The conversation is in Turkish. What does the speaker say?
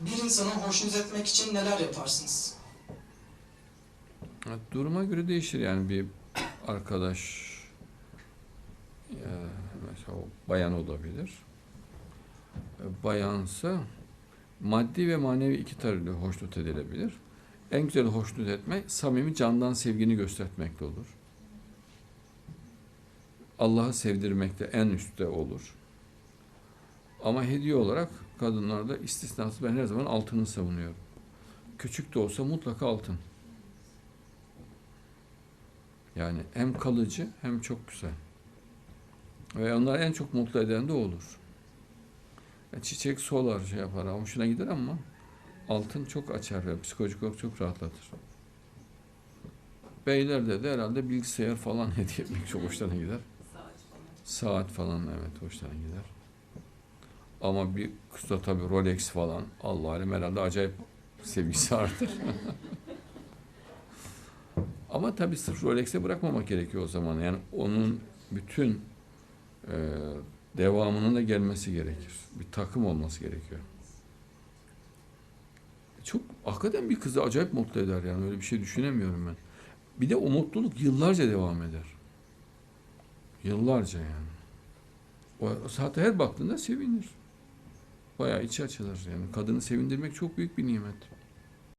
Bir insanı hoşnut etmek için neler yaparsınız? Duruma göre değişir yani bir arkadaş e, mesela bayan olabilir. E, Bayansa maddi ve manevi iki türlü hoşnut edilebilir. En güzel hoşnut etme samimi candan sevgini göstermekte olur. Allah'ı sevdirmekte en üstte olur. Ama hediye olarak kadınlarda istisnası ben her zaman altını savunuyorum. Küçük de olsa mutlaka altın. Yani hem kalıcı hem çok güzel. Ve onları en çok mutlu eden de olur. Yani çiçek solar şey yapar, hoşuna gider ama altın çok açar ve psikolojik olarak çok rahatlatır. Beylerde de herhalde bilgisayar falan hediye etmek çok hoşlarına gider. Saat falan evet hoşlarına gider. Ama bir kızda tabii Rolex falan Allah alem herhalde acayip sevgisi artar. Ama tabii sırf Rolex'e bırakmamak gerekiyor o zaman. Yani onun bütün e, devamının da gelmesi gerekir. Bir takım olması gerekiyor. Çok hakikaten bir kızı acayip mutlu eder yani öyle bir şey düşünemiyorum ben. Bir de o mutluluk yıllarca devam eder. Yıllarca yani. O zaten her baktığında sevinir. Bayağı içi açılır yani. Kadını sevindirmek çok büyük bir nimet.